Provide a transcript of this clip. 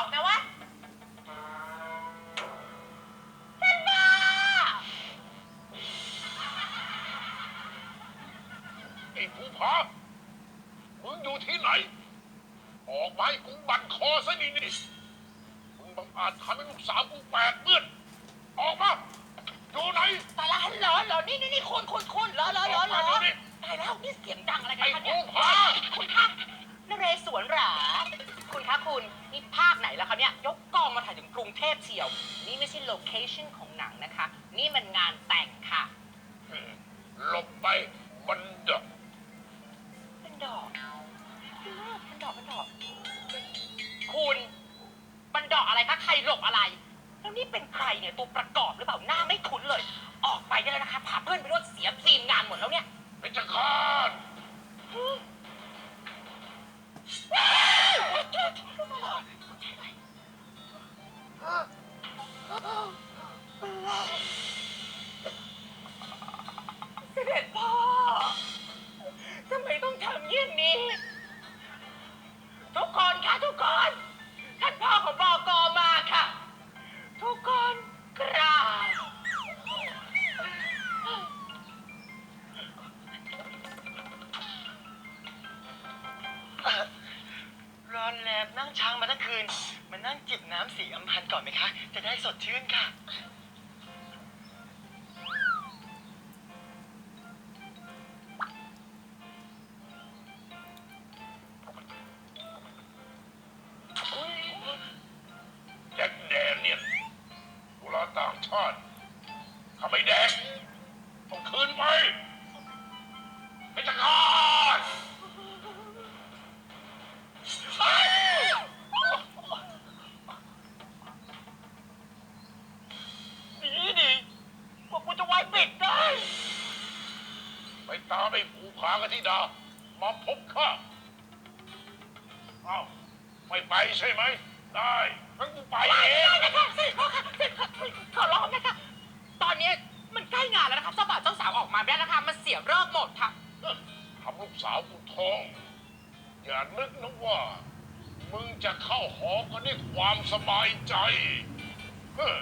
อกนะว่าฉันบ้าไอ้ภูผามึงอยู่ที่ไหน ออกไปกูบันคอซะนี่นี่มึงบังอาจทำให้ลูกสาวกูแปดเมื่อนออกมาอยู่ไหนตาล้วเหรอเหรอนี่นี่นี่คุณคุณคุณเหรอเหรอเหรอเหรอตายแล้วนี่เสียงดังอะไรกันไอ้ภูผาคุณครับนเรศวรหรา คุณคะคุณนี่ภาคไหนแล้วคะเนี่ยยกกองมาถ่ายถึงกรุงเทพเชียว นี่ไม่ใช่โลเคชั่นของหนังนะคะ นี่มันงานแต่งค่ะหลบไปมันดอกเป็นดอกเป็นดอกเป็นดอกคุณมันดอกอะไรคะใครหลบอะไร แล้วนี่เป็นใครเนี่ยตัวประกอบหรือเปล่าหน้าไม่คุ้นเลย ออกไปได้แล้วนะคะพาเพื่อนไปด้วยเสียทีมงานหมดแล้วเนี่ย เป็นจักราน เส นแลบนั่งช้างมาทั้งคืน มานั่งจิบน้ำสีอัมพันก่อนไหมคะ จะได้สดชื่นค่ะ แจ็คแดเนียลกุลาต่างชาติถ้าไม่แดกต้องคืนไปเป็นจักราน ดีดีพวกกูจะไว้ปิดได้ ไปตามไอ้ผูผากธิดามาพบข้าเอ้าไม่ไปใช่ไหม ได้งั้นกูไปไปเอได้งนะคะเสด็จพ่อค่ะเสด็จพ่อขอร้องนะคะ ตอนนี้มันใกล้งานแล้วนะคะเจ้าบ่าวเจ้าสาวออกมาไม่ได้นะคะมันเสียเลิกษ์หมดค่ะทำลูกสาวกูท้อง อย่านึกนะว่า มึงจะเข้าหอกันด้วยความสบายใจ เฮ้อ